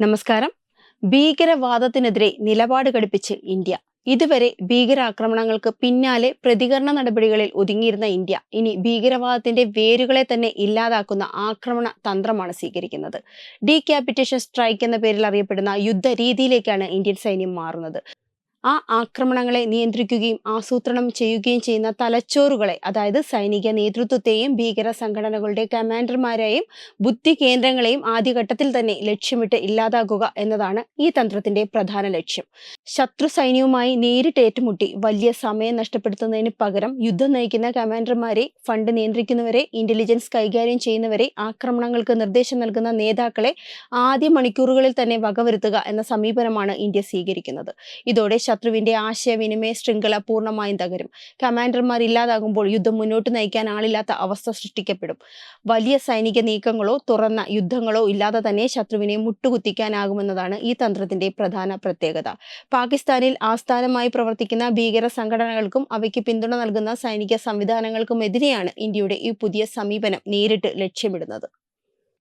നമസ്കാരം. ഭീകരവാദത്തിനെതിരെ നിലപാട് ഘടിപ്പിച്ച് ഇന്ത്യ. ഇതുവരെ ഭീകരാക്രമണങ്ങൾക്ക് പിന്നാലെ പ്രതികരണ നടപടികളിൽ ഒതുങ്ങിയിരുന്ന ഇന്ത്യ ഇനി ഭീകരവാദത്തിന്റെ വേരുകളെ തന്നെ ഇല്ലാതാക്കുന്ന ആക്രമണ തന്ത്രമാണ് സ്വീകരിക്കുന്നത്. ഡീക്യാപിറ്റേഷൻ സ്ട്രൈക്ക് എന്ന പേരിൽ അറിയപ്പെടുന്ന യുദ്ധ രീതിയിലേക്കാണ് ഇന്ത്യൻ സൈന്യം മാറുന്നത്. ആ ആക്രമണങ്ങളെ നിയന്ത്രിക്കുകയും ആസൂത്രണം ചെയ്യുകയും ചെയ്യുന്ന തലച്ചോറുകളെ അതായത് സൈനിക നേതൃത്വത്തെയും ഭീകര സംഘടനകളുടെ കമാൻഡർമാരെയും ബുദ്ധി കേന്ദ്രങ്ങളെയും ആദ്യഘട്ടത്തിൽ തന്നെ ലക്ഷ്യമിട്ട് ഇല്ലാതാക്കുക എന്നതാണ് ഈ തന്ത്രത്തിന്റെ പ്രധാന ലക്ഷ്യം. ശത്രു സൈന്യവുമായി നേരിട്ട് ഏറ്റുമുട്ടി. വലിയ സമയം നഷ്ടപ്പെടുത്തുന്നതിന് പകരം യുദ്ധം നയിക്കുന്ന കമാൻഡർമാരെ ഫണ്ട് നിയന്ത്രിക്കുന്നവരെ ഇന്റലിജൻസ് കൈകാര്യം ചെയ്യുന്നവരെ ആക്രമണങ്ങൾക്ക് നിർദ്ദേശം നൽകുന്ന നേതാക്കളെ ആദ്യ മണിക്കൂറുകളിൽ തന്നെ വകവരുത്തുക എന്ന സമീപനമാണ് ഇന്ത്യ സ്വീകരിക്കുന്നത്. ഇതോടെ ശത്രുവിന്റെ ആശയവിനിമയ ശൃംഖല പൂർണമായും തകരും. കമാൻഡർമാർ ഇല്ലാതാകുമ്പോൾ യുദ്ധം മുന്നോട്ട് നയിക്കാൻ ആളില്ലാത്ത അവസ്ഥ സൃഷ്ടിക്കപ്പെടും. വലിയ സൈനിക നീക്കങ്ങളോ തുറന്ന യുദ്ധങ്ങളോ ഇല്ലാതെ തന്നെ ശത്രുവിനെ മുട്ടുകുത്തിക്കാനാകുമെന്നതാണ് ഈ തന്ത്രത്തിന്റെ പ്രധാന പ്രത്യേകത. പാകിസ്ഥാനിൽ ആസ്ഥാനമായി പ്രവർത്തിക്കുന്ന ഭീകര സംഘടനകൾക്കും അവയ്ക്ക് പിന്തുണ നൽകുന്ന സൈനിക സംവിധാനങ്ങൾക്കുമെതിരെയാണ് ഇന്ത്യയുടെ ഈ പുതിയ സമീപനം നേരിട്ട് ലക്ഷ്യമിടുന്നത്.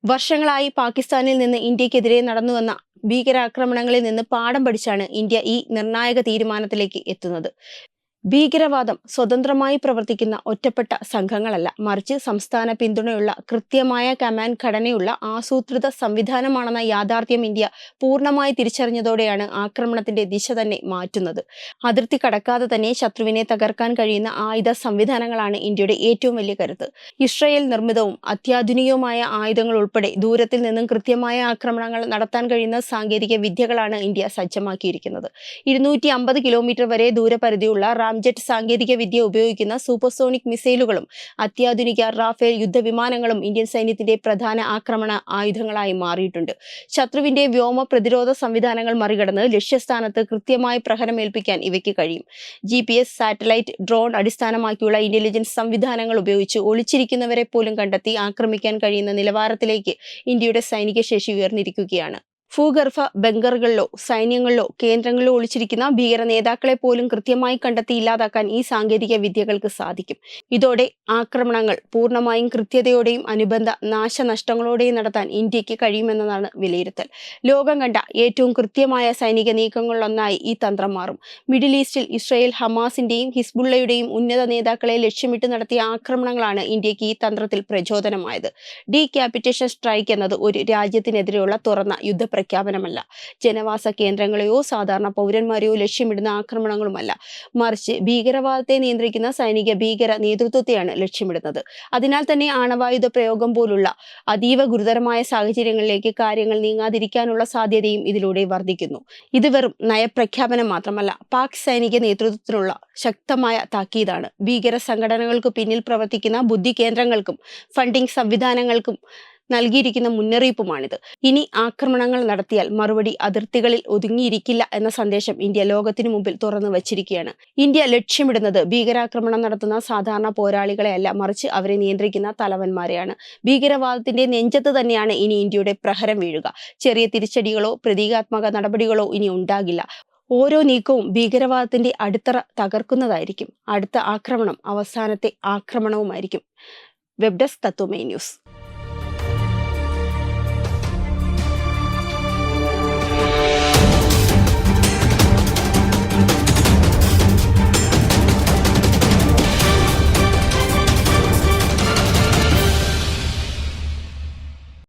വർഷങ്ങളായി പാകിസ്ഥാനിൽ നിന്ന് ഇന്ത്യക്കെതിരെ നടന്നുവന്ന ഭീകരാക്രമണങ്ങളിൽ നിന്ന് പാഠം പഠിച്ചാണ് ഇന്ത്യ ഈ നിർണായക തീരുമാനത്തിലേക്ക് എത്തുന്നത്. ഭീകരവാദം സ്വതന്ത്രമായി പ്രവർത്തിക്കുന്ന ഒറ്റപ്പെട്ട സംഘങ്ങളല്ല. മറിച്ച് സംസ്ഥാന പിന്തുണയുള്ള കൃത്യമായ കമാൻഡ് ഘടനയുള്ള ആസൂത്രിത സംവിധാനമാണെന്ന യാഥാർത്ഥ്യം ഇന്ത്യ പൂർണമായി തിരിച്ചറിഞ്ഞതോടെയാണ് ആക്രമണത്തിന്റെ ദിശ തന്നെ മാറ്റുന്നത്. അതിർത്തി കടക്കാതെ തന്നെ ശത്രുവിനെ തകർക്കാൻ കഴിയുന്ന ആയുധ സംവിധാനങ്ങളാണ് ഇന്ത്യയുടെ ഏറ്റവും വലിയ കരുത്ത്. ഇസ്രയേൽ നിർമ്മിതവും അത്യാധുനികവുമായ ആയുധങ്ങൾ ഉൾപ്പെടെ ദൂരത്തിൽ നിന്നും കൃത്യമായ ആക്രമണങ്ങൾ നടത്താൻ കഴിയുന്ന സാങ്കേതിക വിദ്യകളാണ് ഇന്ത്യ സജ്ജമാക്കിയിരിക്കുന്നത്. ഇരുന്നൂറ്റി കിലോമീറ്റർ വരെ ദൂരപരിധിയുള്ള റാംജെറ്റ് സാങ്കേതിക വിദ്യ ഉപയോഗിക്കുന്ന സൂപ്പർസോണിക് മിസൈലുകളും അത്യാധുനിക റാഫേൽ യുദ്ധവിമാനങ്ങളും ഇന്ത്യൻ സൈന്യത്തിന്റെ പ്രധാന ആക്രമണ ആയുധങ്ങളായി മാറിയിട്ടുണ്ട്. ശത്രുവിന്റെ വ്യോമ പ്രതിരോധ സംവിധാനങ്ങൾ മറികടന്ന് ലക്ഷ്യസ്ഥാനത്ത് കൃത്യമായി പ്രഹരമേൽപ്പിക്കാൻ ഇവയ്ക്ക് കഴിയും. G P S satellite drone അടിസ്ഥാനമാക്കിയുള്ള ഇന്റലിജൻസ് സംവിധാനങ്ങൾ ഉപയോഗിച്ച് ഒളിച്ചിരിക്കുന്നവരെ പോലും കണ്ടെത്തി ആക്രമിക്കാൻ കഴിയുന്ന നിലവാരത്തിലേക്ക് ഇന്ത്യയുടെ സൈനിക ശേഷി ഉയർന്നിരിക്കുകയാണ്. ഭൂഗർഭ ബങ്കറുകളിലോ സൈന്യങ്ങളിലോ കേന്ദ്രങ്ങളിലോ ഒളിച്ചിരിക്കുന്ന ഭീകര നേതാക്കളെ പോലും കൃത്യമായി കണ്ടെത്തി ഇല്ലാതാക്കാൻ ഈ സാങ്കേതിക വിദ്യകൾക്ക് സാധിക്കും. ഇതോടെ ആക്രമണങ്ങൾ പൂർണമായും കൃത്യതയോടെയും അനുബന്ധ നാശനഷ്ടങ്ങളോടെയും നടത്താൻ ഇന്ത്യയ്ക്ക് കഴിയുമെന്നതാണ് വിലയിരുത്തൽ. ലോകം കണ്ട ഏറ്റവും കൃത്യമായ സൈനിക നീക്കങ്ങളിലൊന്നായി ഈ തന്ത്രം മാറും. മിഡിൽ ഈസ്റ്റിൽ ഇസ്രയേൽ ഹമാസിന്റെയും ഹിസ്ബുള്ളയുടെയും ഉന്നത നേതാക്കളെ ലക്ഷ്യമിട്ട് നടത്തിയ ആക്രമണങ്ങളാണ് ഇന്ത്യയ്ക്ക് ഈ തന്ത്രത്തിൽ പ്രചോദനമായത്. ഡീ ക്യാപിറ്റേഷൻ സ്ട്രൈക്ക് എന്നത് ഒരു രാജ്യത്തിനെതിരെയുള്ള തുറന്ന യുദ്ധ പ്രഖ്യാപനമല്ല. ജനവാസ കേന്ദ്രങ്ങളെയോ സാധാരണ പൗരന്മാരെയോ ലക്ഷ്യമിടുന്ന ആക്രമണങ്ങളുമല്ല. മറിച്ച് ഭീകരവാദത്തെ നിയന്ത്രിക്കുന്ന സൈനിക ഭീകര നേതൃത്വത്തെയാണ് ലക്ഷ്യമിടുന്നത്. അതിനാൽ തന്നെ ആണവായുധ പ്രയോഗം പോലുള്ള അതീവ ഗുരുതരമായ സാഹചര്യങ്ങളിലേക്ക് കാര്യങ്ങൾ നീങ്ങാതിരിക്കാനുള്ള സാധ്യതയും ഇതിലൂടെ വർദ്ധിക്കുന്നു. ഇത് വെറും നയപ്രഖ്യാപനം മാത്രമല്ല പാക് സൈനിക നേതൃത്വത്തിനുള്ള ശക്തമായ താക്കീതാണ്. ഭീകര സംഘടനകൾക്ക് പിന്നിൽ പ്രവർത്തിക്കുന്ന ബുദ്ധി കേന്ദ്രങ്ങൾക്കും ഫണ്ടിംഗ് സംവിധാനങ്ങൾക്കും നൽകിയിരിക്കുന്ന മുന്നറിയിപ്പുമാണിത്. ഇനി ആക്രമണങ്ങൾ നടത്തിയാൽ മറുപടി അതിർത്തികളിൽ ഒതുങ്ങിയിരിക്കില്ല എന്ന സന്ദേശം ഇന്ത്യ ലോകത്തിനു മുമ്പിൽ തുറന്നു വച്ചിരിക്കുകയാണ്. ഇന്ത്യ ലക്ഷ്യമിടുന്നത് ഭീകരാക്രമണം നടത്തുന്ന സാധാരണ പോരാളികളെ അല്ല മറിച്ച് അവരെ നിയന്ത്രിക്കുന്ന തലവന്മാരെയാണ്. ഭീകരവാദത്തിന്റെ നെഞ്ചത്ത് തന്നെയാണ് ഇനി ഇന്ത്യയുടെ പ്രഹരം വീഴുക. ചെറിയ തിരിച്ചടികളോ പ്രതീകാത്മക നടപടികളോ ഇനി ഉണ്ടാകില്ല. ഓരോ നീക്കവും ഭീകരവാദത്തിന്റെ അടിത്തറ തകർക്കുന്നതായിരിക്കും. അടുത്ത ആക്രമണം അവസാനത്തെ ആക്രമണവുമായിരിക്കും. വെബ് ഡെസ്ക് തത്വമേ ന്യൂസ്.